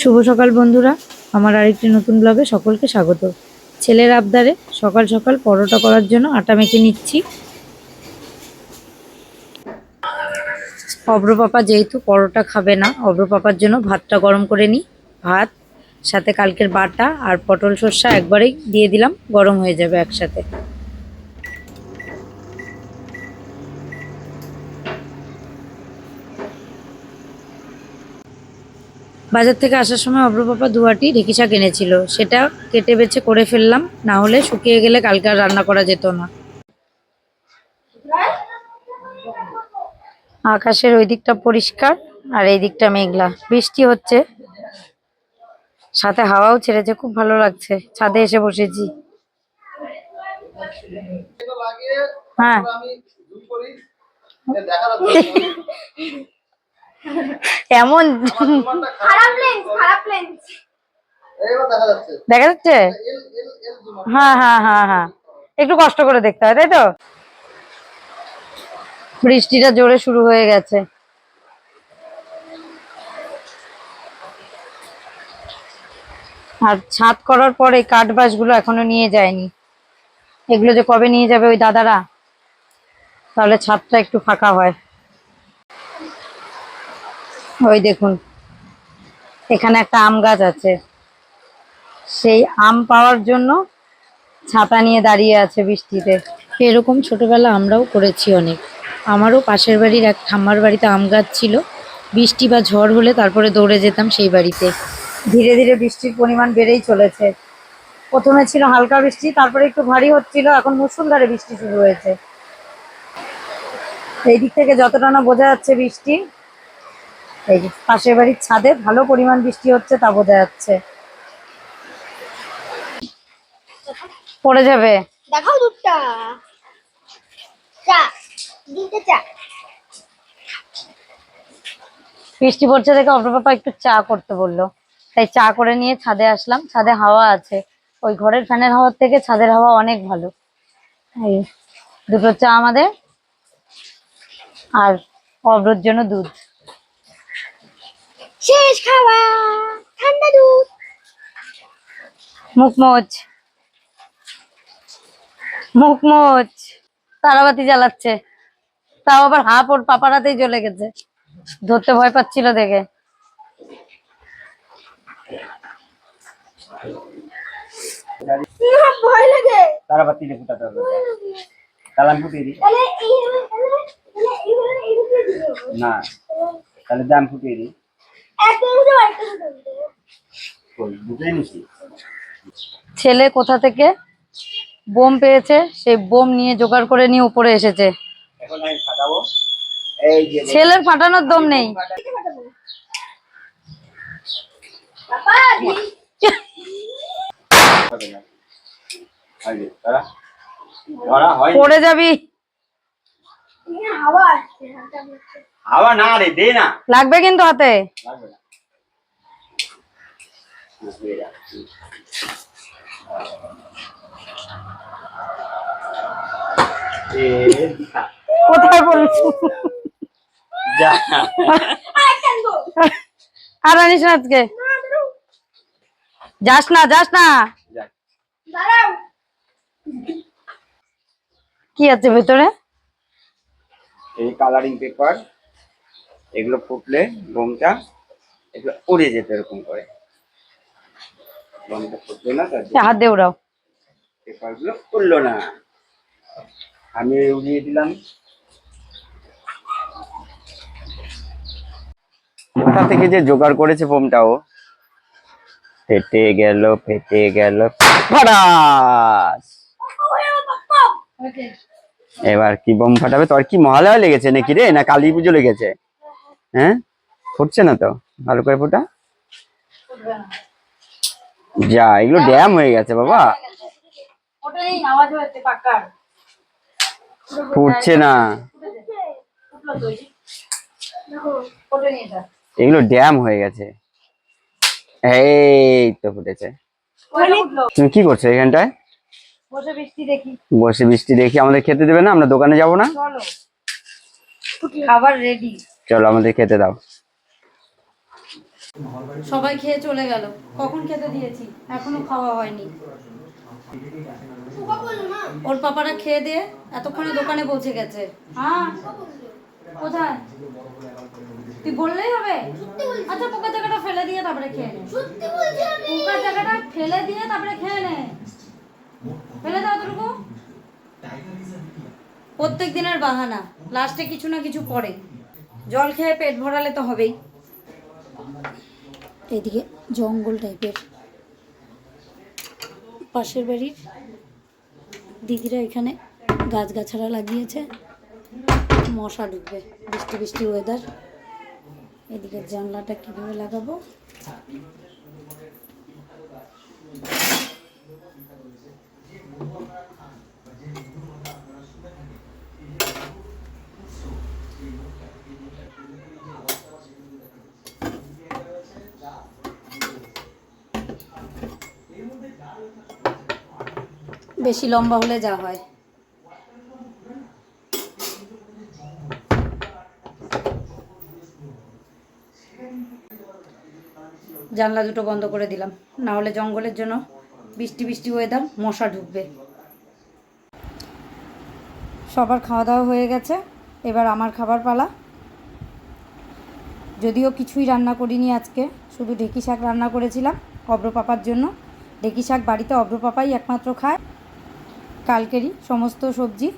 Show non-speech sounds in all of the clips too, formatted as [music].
শুভ সকাল বন্ধুরা। আমার আরেকটি নতুন ব্লগে সকলকে স্বাগত। ছেলের আবদারে সকাল সকাল পরোটা করার জন্য আটা মেখে নিচ্ছি। অব্রপাপা যেহেতু পরোটা খাবে না, অব্রপাপার জন্য ভাতটা গরম করে নিই। ভাত, সাথে কালকের বাটা আর পটল সর্ষা একবারেই দিয়ে দিলাম, গরম হয়ে যাবে একসাথে। বাজার থেকে আসার সময় অব্রপাপা দুয়াটি ঢেকি শাক এনেছিল। সেটা কেটে বেছে করে ফেললাম, না হলে শুকিয়ে গেলে কালকে আর রান্না করা যেত না। আকাশের ওই দিকটা পরিষ্কার আর এই দিকটা মেঘলা। বৃষ্টি হচ্ছে। সাথে হাওয়াও ছেড়েছে, খুব ভালো লাগছে। ছাদে এসে বসেছি। হ্যাঁ। এমন খারাপ। লেন্স খারাপ লেন্স দেখা যাচ্ছে। হ্যাঁ হ্যাঁ হ্যাঁ হ্যাঁ। একটু কষ্ট করে দেখতে হয় তাই তো? বৃষ্টিটা জোরে শুরু হয়ে গেছে। আর ছাদ করার পরে কাঠ বাঁশগুলো এখনও নিয়ে যায়নি। এগুলো যে কবে নিয়ে যাবে ওই দাদারা? তাহলে ছাদটা একটু ফাঁকা হয়। ওই দেখুন এখানে একটা আম গাছ আছে। সেই আম পাওয়ার জন্য ছাতা নিয়ে দাঁড়িয়ে আছে বৃষ্টিতে। এরকম ছোটবেলা আমরাও করেছি অনেক। আমারও পাশের বাড়ির এক ঠাম্মার বাড়িতে আম গাছ ছিল। বৃষ্টি বা ঝড় হলে তারপরে দৌড়ে যেতাম সেই বাড়িতে। ধীরে ধীরে বৃষ্টির পরিমাণ বেড়েই চলেছে। প্রথমে ছিল হালকা বৃষ্টি তারপরে একটু ভারী হচ্ছিল এখন মুসুলধারে বৃষ্টি শুরু হয়েছে। এই দিক থেকে যতটা না বোঝা যাচ্ছে বৃষ্টি এই যে পাশের বাড়ির ছাদে ভালো পরিমাণ বৃষ্টি হচ্ছে তা বোঝা যাচ্ছে। পড়ে যাবে। দেখাও দুধটা। চা দিতে চা। বৃষ্টি পড়ছে দেখে অপরপাপা একটু চা করতে বলল। তাই চা করে নিয়ে ছাদে আসলাম। ছাদে হাওয়া আছে। ওই ঘরের ফ্যানের হাওয়ার থেকে ছাদের হাওয়া অনেক ভালো। এই দুটো চা আমাদের আর অব্রর জন্য দুধ। শেষ খাওয়া ঠান্ডা দুধ। মুখমোচ মুখমোচ তারাবাতি জ্বালাচ্ছে। তাও আবার হাফ ওর পাপারাতেই চলে গেছে। ধরতে ভয় পাচ্ছিল দেখে। না, তারাবাতি দিয়ে ফুটাতে হবে। কালাম ফুটিয়ে দিই। তাহলে এই তাহলে এইভাবে এইভাবে দিও। না তাহলে দাম ফুটিয়ে দিই। ছেলে কোথা থেকে? বোম পেয়েছে সেই বোম নিয়ে জোগাড় করে নিয়ে উপরে এসেছে। ছেলের ফাটানোর দম নেই। পড়ে যাবি। হাওয়া না রে দে না। লাগবে কিন্তু হাতে? লাগবে না। কোথায় আনব। আর আনিস না আজকে। যাস না যাস না। কি আছে ভেতরে? এই কালারিং পেপার এগুলো ফুটলে বোমটা এগুলো উড়ে যেত এরকম করে। বোমটা ফুটলো না হাত দিয়ে উড়াও পেপারগুলো উড়লো না। আমি উড়িয়ে দিলাম। কোথা থেকে যে জোগাড় করেছে বোমটাও? ফেটে গেল ফেটে গেল ফাটাস এবার কি বোম ফাটাবে? তোর কি মহালয়া লেগেছে নাকি রে? না কালী পুজো লেগেছে? হ্যাঁ? ফুটছে না তো? ভালো করে ফুটা। যা, এগুলো ড্যাম হয়ে গেছে বাবা। ফুটছে না। এগুলো ড্যাম হয়ে গেছে। এই তো ফুটেছে। তুমি কি করছ এখানটায়? বসে বৃষ্টি দেখি। বসে বৃষ্টি দেখি। আমাদের খেতে দেবে না? আমরা দোকানে যাব না? চলো। খাবার রেডি চলো আমাদের খেতে দাও। সবাই খেয়ে চলে গেল। কখন খেতে দিয়েছি? এখনও খাওয়া হয়নি। পোকা বলল না ওর পাপারা খেয়ে দিয়ে এতক্ষণে দোকানে পৌঁছে গেছে। হ্যাঁ? কোথায়? তুই বললেই হবে। আচ্ছা পোকা জায়গাটা ফেলে দিয়ে তারপরে খেয়ে নে। সত্যি পোকা জায়গাটা ফেলে দিয়ে তারপরে খেয়ে নে। ফেলে দাও প্রত্যেক দিনের বাহানা, লাস্টে কিছু না কিছু পড়ে। জল খেয়ে পেট ভরালে তো হবেই। এদিকে জঙ্গল টাইপের পাশের বাড়ির দিদিরা এখানে গাছগাছাড়া লাগিয়েছে। মশা ঢুকবে, বৃষ্টি বৃষ্টি ওয়েদার এদিকে জানলাটা কীভাবে লাগাবো? বেশি লম্বা হলে যা হয়। জানলা দুটো বন্ধ করে দিলাম। না হলে জঙ্গলের জন্য বৃষ্টি বৃষ্টি ওয়েদার মশা ঢুকবে। সবার খাওয়া দাওয়া হয়ে গেছে, এবার আমার খাবার পালা। যদিও কিছুই রান্না করিনি আজকে, শুধু ঢেকি শাক রান্না করেছিলাম অব্রপাপার জন্য। ঢেকি শাক বাড়িতে অব্রপাপাই একমাত্র খায়। কালকেরই সমস্ত সবজি,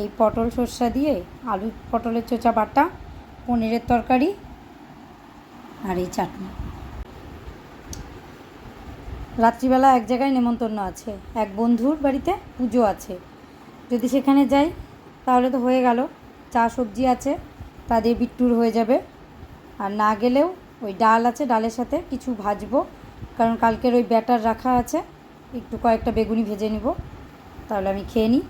এই পটল সর্ষা দিয়ে আলু পটলের চোচা বাটা, পনিরের তরকারি আর এই চাটনি। রাত্রিবেলা এক জায়গায় নেমন্তন্ন আছে। এক বন্ধুর বাড়িতে পুজো আছে। যদি সেখানে যাই, তাহলে তো হয়ে গেল। চা সবজি আছে, তা দিয়ে বিট্টুর হয়ে যাবে। আর না গেলেও ওই ডাল আছে, ডালের সাথে কিছু ভাজবো। কারণ কালকের ওই ব্যাটার রাখা আছে, একটু কয়েকটা বেগুনি ভেজে নেব। তাহলে আমি খেয়ে নিই।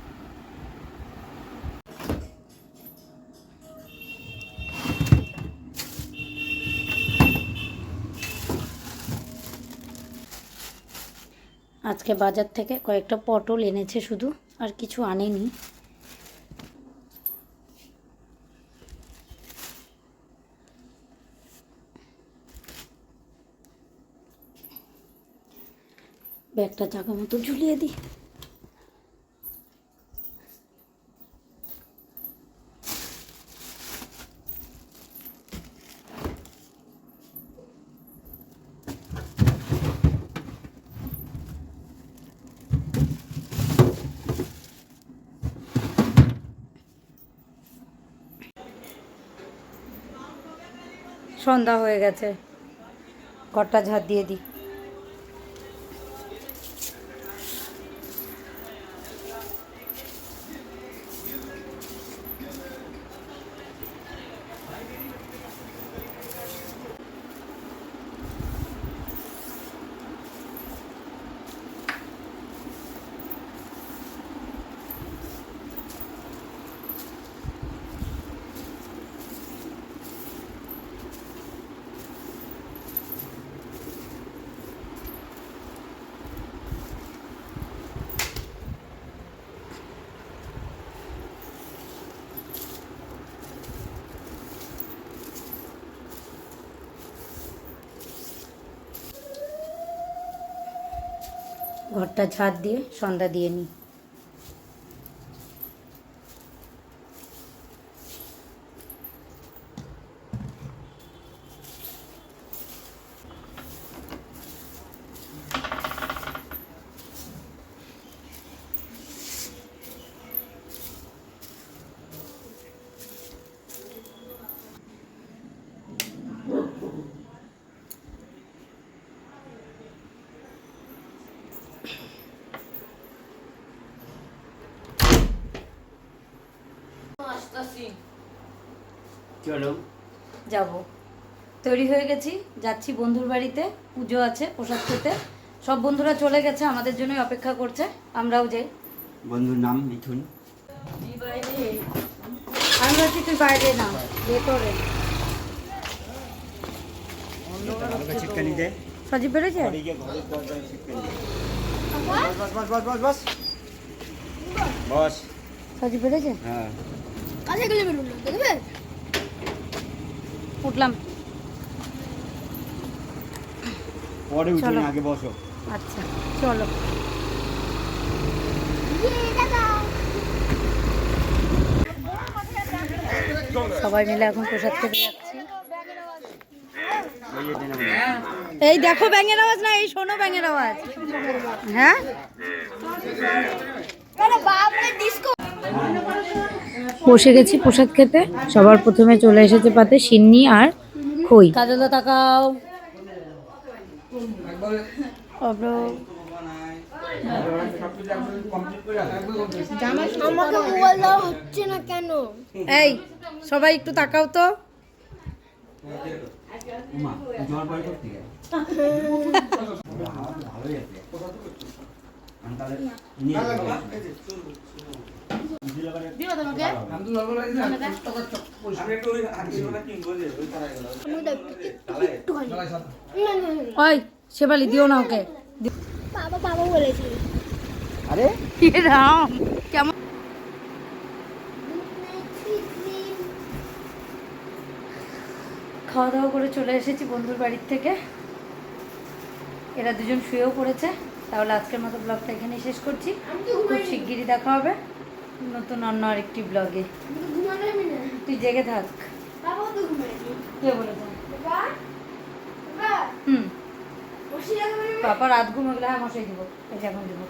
আজকে বাজার থেকে কয়েকটা পটল এনেছে শুধু, আর কিছু আনেনি। ব্যাগটা জায়গা মতো ঝুলিয়ে দিই। সন্ধ্যা হয়ে গেছে। ঘরটা ঝাঁট দিয়ে দিই। ঘরটা ঝাড় দিয়ে সন্ধ্যা দিয়ে নিই। যাব। তৈরি হয়ে গেছি যাচ্ছি বন্ধুর বাড়িতে পুজো আছে প্রসাদ খেতে। সব বন্ধুরা চলে গেছে আমাদের জন্যই অপেক্ষা করছে আমরাও যাই। বন্ধুর নাম মিথুন। আমি ভাবছি তুই বাইরে না ভেতরে। সজীব বেরোছে বস বস বস বস বস বস। সাজি পেরেছে হ্যাঁ। কাছে গেলে বেরোলো দেখবে উঠলাম। পরে উঠে না, আগে বসো। আচ্ছা চলো। সবাই মিলে এখন প্রসাদ খেতে যাচ্ছি। এই দেখো ব্যাঙের আওয়াজ না এই শোনো ব্যাঙের আওয়াজ। হ্যাঁ? বসে গেছি প্রসাদ খেতে। সবার প্রথমে চলে এসেছে পাতে সিন্নি আর খই। কাজলদা তাকাও। এই সবাই একটু তাকাও তো। [laughs] ওই শেবালি দিও না ওকে। বাবা বাবা বলেছে। আরে? রাম? কেমন খাওয়া দাওয়া করে চলে এসেছি বন্ধুর বাড়ির থেকে। এরা দুজন শুয়েও পড়েছে। তাহলে আজকের মতো ব্লগটা এখানেই শেষ করছি। খুব শিগগিরই দেখা হবে। নতুন অন্য আরেকটি ব্লগে তুই জেগে থাক। কে হুম। পাপা রাত ঘুমে গেলে হ্যাঁ মশাই দিব। এখন দিব।